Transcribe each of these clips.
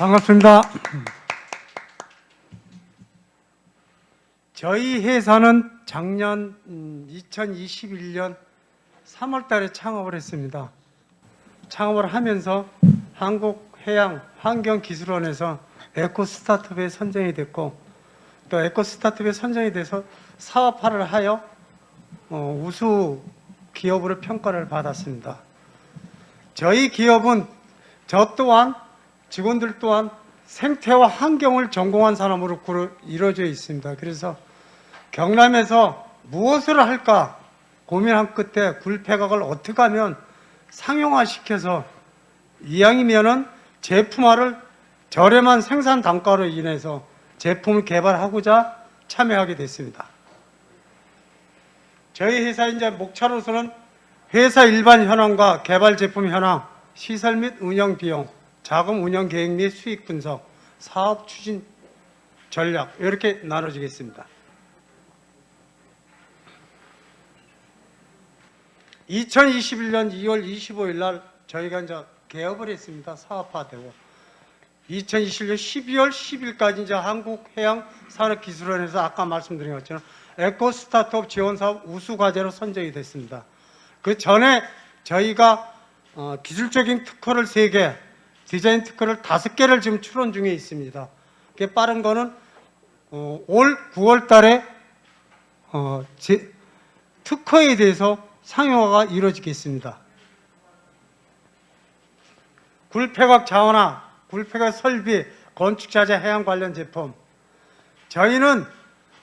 반갑습니다. 저희 회사는 작년 2021년 3월 달에 창업을 했습니다. 창업을 하면서 한국해양환경기술원에서 에코 스타트업에 선정이 됐고 또 에코 스타트업에 선정이 돼서 사업화를 하여 어, 우수 기업으로 평가를 받았습니다. 저희 기업은 저 또한 직원들 또한 생태와 환경을 전공한 사람으로 이루어져 있습니다. 그래서 경남에서 무엇을 할까 고민한 끝에 굴폐각을 어떻게 하면 상용화시켜서 이왕이면은 제품화를 저렴한 생산 단가로 인해서 제품을 개발하고자 참여하게 됐습니다. 저희 회사 이제 목차로서는 회사 일반 현황과 개발 제품 현황, 시설 및 운영 비용, 자금 운영 계획 및 수익 분석, 사업 추진 전략 이렇게 나눠지겠습니다. 2021년 2월 25일 날 저희가 이제 개업을 했습니다. 사업화되고 2021년 12월 10일까지 이제 한국해양산업기술원에서 아까 말씀드린 것처럼 에코 스타트업 지원 사업 우수 과제로 선정이 됐습니다. 그 전에 저희가 어, 기술적인 특허를 3개, 디자인 특허를 5개를 지금 출원 중에 있습니다. 그게 빠른 거는 어, 올 9월 달에 어, 제, 특허에 대해서 상용화가 이루어지겠습니다. 굴폐각 자원화, 굴폐각 설비, 건축자재 해양 관련 제품. 저희는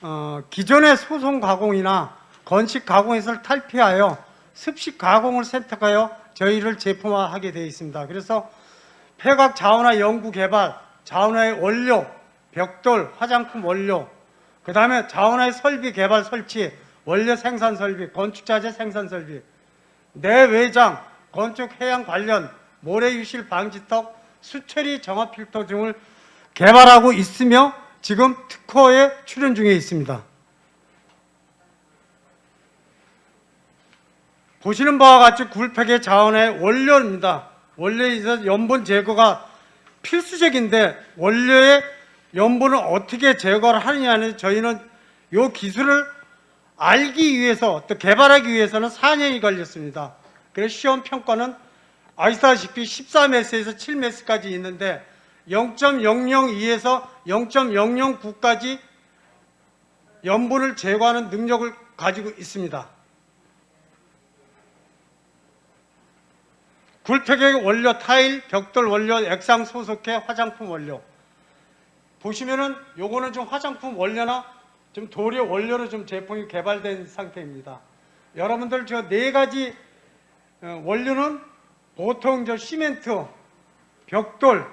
어, 기존의 소송 가공이나 건식 가공에서 탈피하여 습식 가공을 선택하여 저희를 제품화하게 되어 있습니다. 그래서 폐각 자원화 연구 개발, 자원화의 원료, 벽돌, 화장품 원료, 그 다음에 자원화의 설비 개발 설치, 원료 생산 설비, 건축자재 생산 설비, 내외장, 건축 해양 관련, 모래 유실 방지턱, 수처리 정화 필터 등을 개발하고 있으며 지금 특허에 출연 중에 있습니다. 보시는 바와 같이 굴팩의 자원의 원료입니다. 원료에서 염분 제거가 필수적인데 원료의 염분을 어떻게 제거를 하느냐는 저희는 이 기술을 알기 위해서 또 개발하기 위해서는 4년이 걸렸습니다. 그래서 시험 평가는 아시다시피 14매스에서 7매스까지 있는데 0.002에서 0.009까지 염분을 제거하는 능력을 가지고 있습니다. 굴팩의 원료 타일, 벽돌 원료, 액상 소속해 화장품 원료. 보시면은 요거는 좀 화장품 원료나 좀 도료 원료로 좀 제품이 개발된 상태입니다. 여러분들 저 네 가지 어, 원료는 보통 저 시멘트, 벽돌,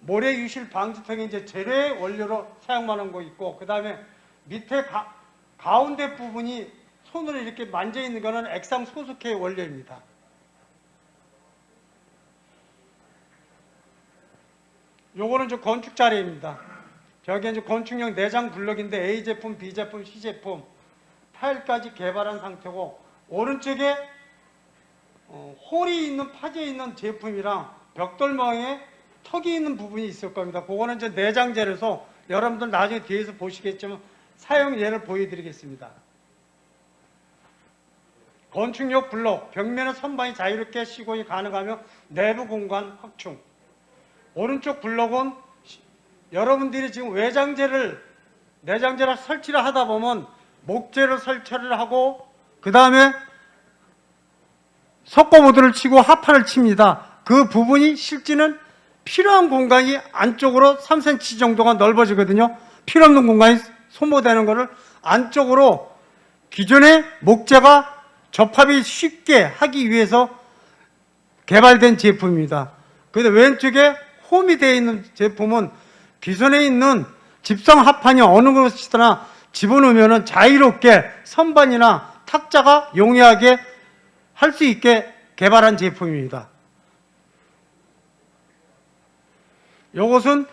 모래 유실 방지턱에 이제 재래 원료로 사용하는 거 있고 그 다음에 밑에 가, 가운데 부분이 손으로 이렇게 만져 있는 거는 액상 소속해 원료입니다. 요거는 저 건축 자리입니다. 저기 이제 건축용 내장 블럭인데 A 제품, B 제품, C 제품 타일까지 개발한 상태고 오른쪽에 어, 홀이 있는 파지에 있는 제품이랑 벽돌망에 턱이 있는 부분이 있을 겁니다. 그거는 이제 내장재라서 여러분들 나중에 뒤에서 보시겠지만 사용 예를 보여드리겠습니다. 건축용 블록, 벽면의 선반이 자유롭게 시공이 가능하며 내부 공간 확충. 오른쪽 블록은 시- 여러분들이 지금 외장재를 내장재를 설치를 하다 보면 목재를 설치를 하고 그 다음에 석고보드를 치고 하파를 칩니다. 그 부분이 실제는 필요한 공간이 안쪽으로 3cm 정도가 넓어지거든요. 필요 없는 공간이 소모되는 것을 안쪽으로 기존의 목재가 접합이 쉽게 하기 위해서 개발된 제품입니다. 근데 왼쪽에 홈이 되어 있는 제품은 기존에 있는 집성 합판이 어느 곳이나 집어넣으면 자유롭게 선반이나 탁자가 용이하게 할 수 있게 개발한 제품입니다. 이것은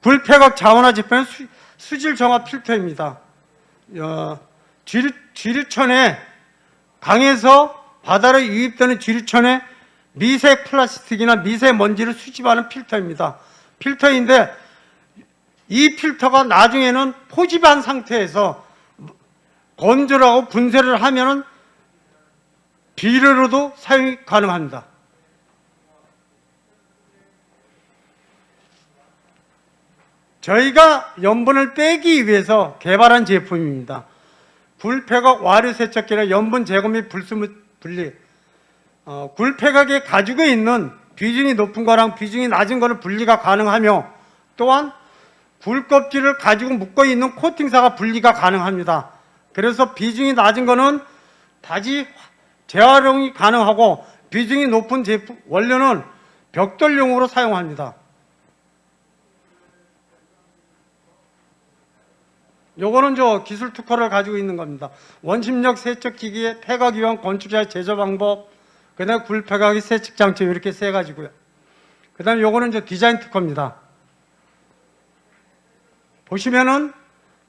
불폐각 자원화 제품의 수, 수질 정화 필터입니다. 어, 쥐류, 쥐류천에 강에서 바다로 유입되는 쥐류천에 미세 플라스틱이나 미세 먼지를 수집하는 필터입니다. 필터인데 이 필터가 나중에는 포집한 상태에서 건조를 하고 분쇄를 하면은 비료로도 사용이 가능합니다. 저희가 염분을 빼기 위해서 개발한 제품입니다. 굴폐각 와류 세척기나 염분 제거 및 불순물 분리. 어, 굴폐각에 가지고 있는 비중이 높은 거랑 비중이 낮은 거는 분리가 가능하며 또한 굴 껍질을 가지고 묶어 있는 코팅사가 분리가 가능합니다. 그래서 비중이 낮은 거는 다시 재활용이 가능하고 비중이 높은 제품 원료는 벽돌용으로 사용합니다. 요거는 저 기술 특허를 가지고 있는 겁니다. 원심력 세척 기기의 폐각 위험 건축자 제조 방법, 그 다음에 굴폐각의 세척 장치 이렇게 세 가지고요. 그 다음에 요거는 저 디자인 특허입니다. 보시면은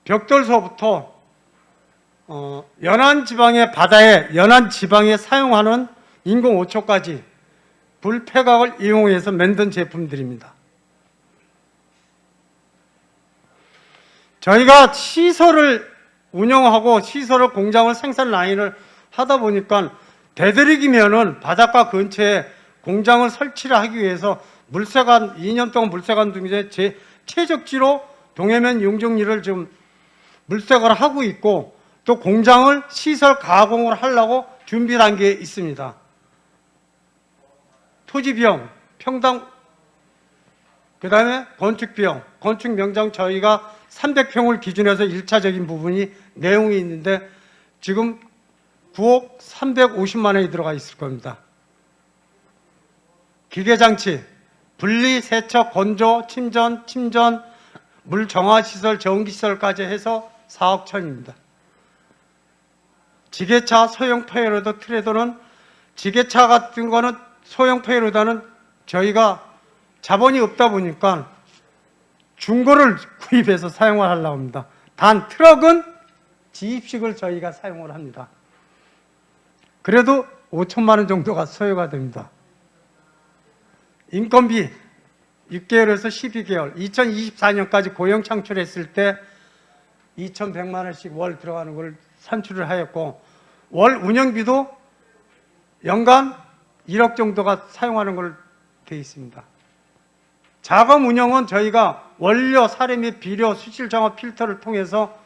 벽돌서부터 어, 연안 지방의 바다에 연안 지방에 사용하는 인공 오초까지 불폐각을 이용해서 만든 제품들입니다. 저희가 시설을 운영하고 시설을 공장을 생산 라인을 하다 보니까 대들이기면은 바닷가 근처에 공장을 설치를 하기 위해서 물세관 2년 동안 물세관 중에 제 최적지로 동해면 용적리를 지금 물색을 하고 있고 또 공장을 시설 가공을 하려고 준비 단계에 있습니다. 토지 비용, 평당 그 다음에 건축 비용, 건축 명장 저희가 300평을 기준해서 1차적인 부분이 내용이 있는데 지금 9억 350만 원이 들어가 있을 겁니다. 기계장치, 분리, 세척, 건조, 침전, 침전, 물 정화시설, 전기시설까지 해서 4억 천입니다. 지게차, 소형 페이로드, 트레더는 지게차 같은 거는 소형 페이로드는 저희가 자본이 없다 보니까 중고를 구입해서 사용을 하려고 합니다. 단 트럭은 지입식을 저희가 사용을 합니다. 그래도 5천만 원 정도가 소요가 됩니다. 인건비 6개월에서 12개월, 2024년까지 고용 창출했을 때 2,100만 원씩 월 들어가는 걸 산출을 하였고 월 운영비도 연간 1억 정도가 사용하는 걸돼 있습니다. 작업 운영은 저희가 원료, 사료 및 비료, 수질 정화 필터를 통해서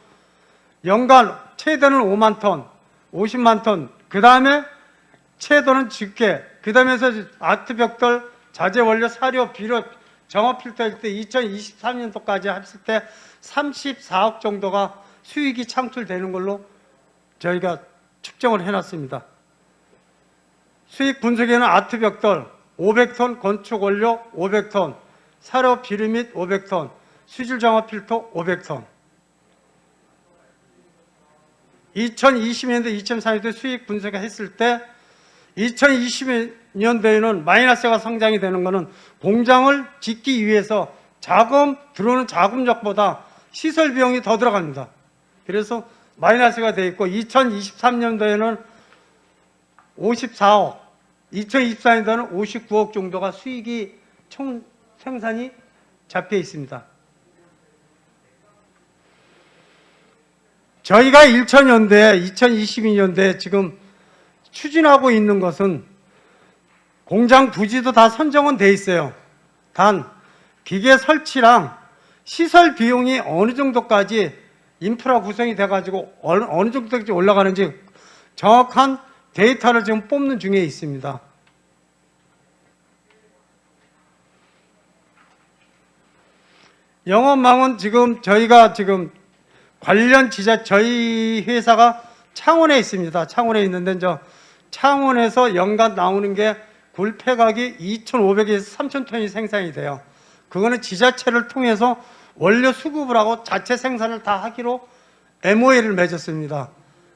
연간 최대는 5만 톤, 50만 톤, 그 다음에 최도는 집게, 그 다음에서 아트 벽돌, 자재 원료, 사료, 비료, 정화 필터 일 때 2023년도까지 했을 때 34억 정도가 수익이 창출되는 걸로 저희가 측정을 해놨습니다. 수익 분석에는 아트 벽돌 500톤, 건축 원료 500톤, 사료 비료 및 500톤, 수질 정화 필터 500톤. 2020년도, 2004년도 수익 분석을 했을 때 2020년도에는 마이너스가 성장이 되는 것은 공장을 짓기 위해서 자금 들어오는 자금력보다 시설 비용이 더 들어갑니다. 그래서 마이너스가 돼 있고 2023년도에는 54억, 2024년도에는 59억 정도가 수익이 총 생산이 잡혀 있습니다. 저희가 1천년대, 2022년대 지금 추진하고 있는 것은 공장 부지도 다 선정은 돼 있어요. 단 기계 설치랑 시설 비용이 어느 정도까지 인프라 구성이 돼가지고 어느, 어느 정도까지 올라가는지 정확한 데이터를 지금 뽑는 중에 있습니다. 영업망은 지금 저희가 지금 관련 지자 저희 회사가 창원에 있습니다. 창원에 있는데 저 창원에서 연간 나오는 게 굴폐각이 2,500에서 3,000톤이 생산이 돼요. 그거는 지자체를 통해서 원료 수급을 하고 자체 생산을 다 하기로 MOA를 맺었습니다.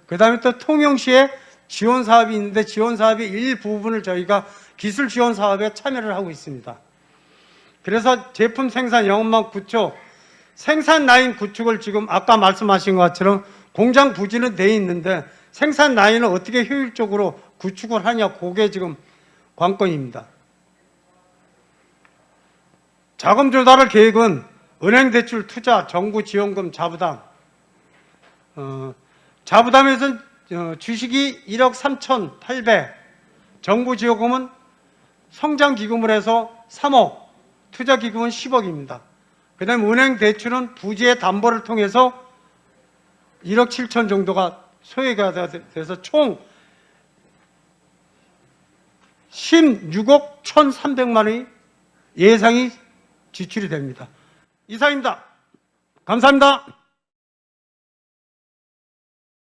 그 다음에 또 통영시에 지원 사업이 있는데 지원 사업의 일부분을 저희가 기술 지원 사업에 참여를 하고 있습니다. 그래서 제품 생산 영업망 구축, 생산 라인 구축을 지금 아까 말씀하신 것처럼 공장 부지는 돼 있는데 생산 라인을 어떻게 효율적으로 구축을 하냐, 그게 지금 관건입니다. 자금 조달 계획은 은행 대출 투자 정부 지원금 자부담 어, 자부담에서는 어, 주식이 1억 3,800 정부 지원금은 성장 기금을 해서 3억 투자 기금은 10억입니다. 그 다음에 은행 대출은 부지의 담보를 통해서 1억 7천 정도가 소액가 돼서 총 16억 1,300만 원이 예상이 지출이 됩니다. 이상입니다. 감사합니다.